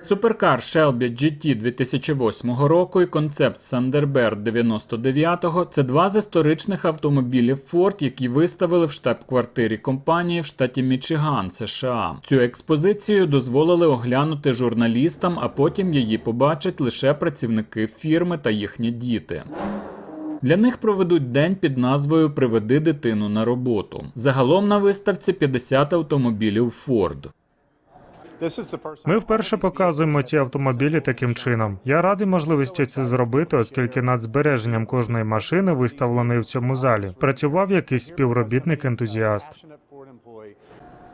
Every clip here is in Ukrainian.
Суперкар Shelby GT 2008 року і концепт Thunderbird 99 – це два з історичних автомобілів Ford, які виставили в штаб-квартирі компанії в штаті Мічиган, США. Цю експозицію дозволили оглянути журналістам, а потім її побачать лише працівники фірми та їхні діти. Для них проведуть день під назвою Приведи дитину на роботу. Загалом на виставці 50 автомобілів Ford. Ми вперше показуємо ці автомобілі таким чином. Я радий можливості це зробити, оскільки над збереженням кожної машини, виставленої в цьому залі, працював якийсь співробітник-ентузіаст.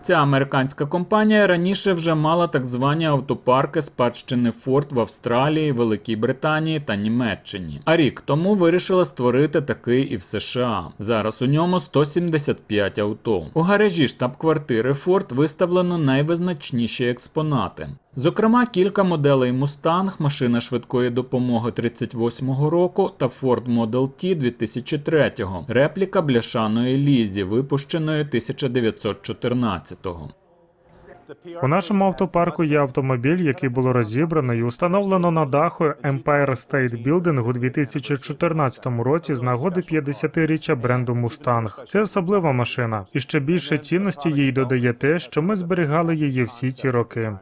Ця американська компанія раніше вже мала так звані автопарки спадщини Ford в Австралії, Великій Британії та Німеччині. А рік тому вирішила створити такий і в США. Зараз у ньому 175 авто. У гаражі штаб-квартири Ford виставлено найвизначніші експонати. Зокрема, кілька моделей Mustang, машина швидкої допомоги 38-го року та Ford Model T 2003-го, репліка бляшаної лізі, випущеної 1914-го. У нашому автопарку є автомобіль, який було розібрано і установлено на даху Empire State Building у 2014 році з нагоди 50-річчя бренду Mustang. Це особлива машина, і ще більше цінності їй додає те, що ми зберігали її всі ці роки.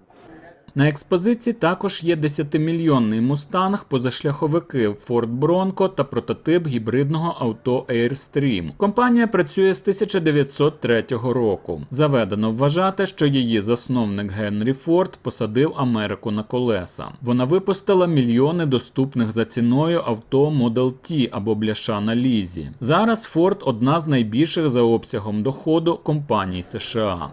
На експозиції також є 10-мільйонний мустанг, позашляховики Ford Bronco та прототип гібридного авто Airstream. Компанія працює з 1903 року. Заведено вважати, що її засновник Генрі Форд посадив Америку на колеса. Вона випустила мільйони доступних за ціною авто Model T або бляшана Лізі. Зараз Ford одна з найбільших за обсягом доходу компаній США.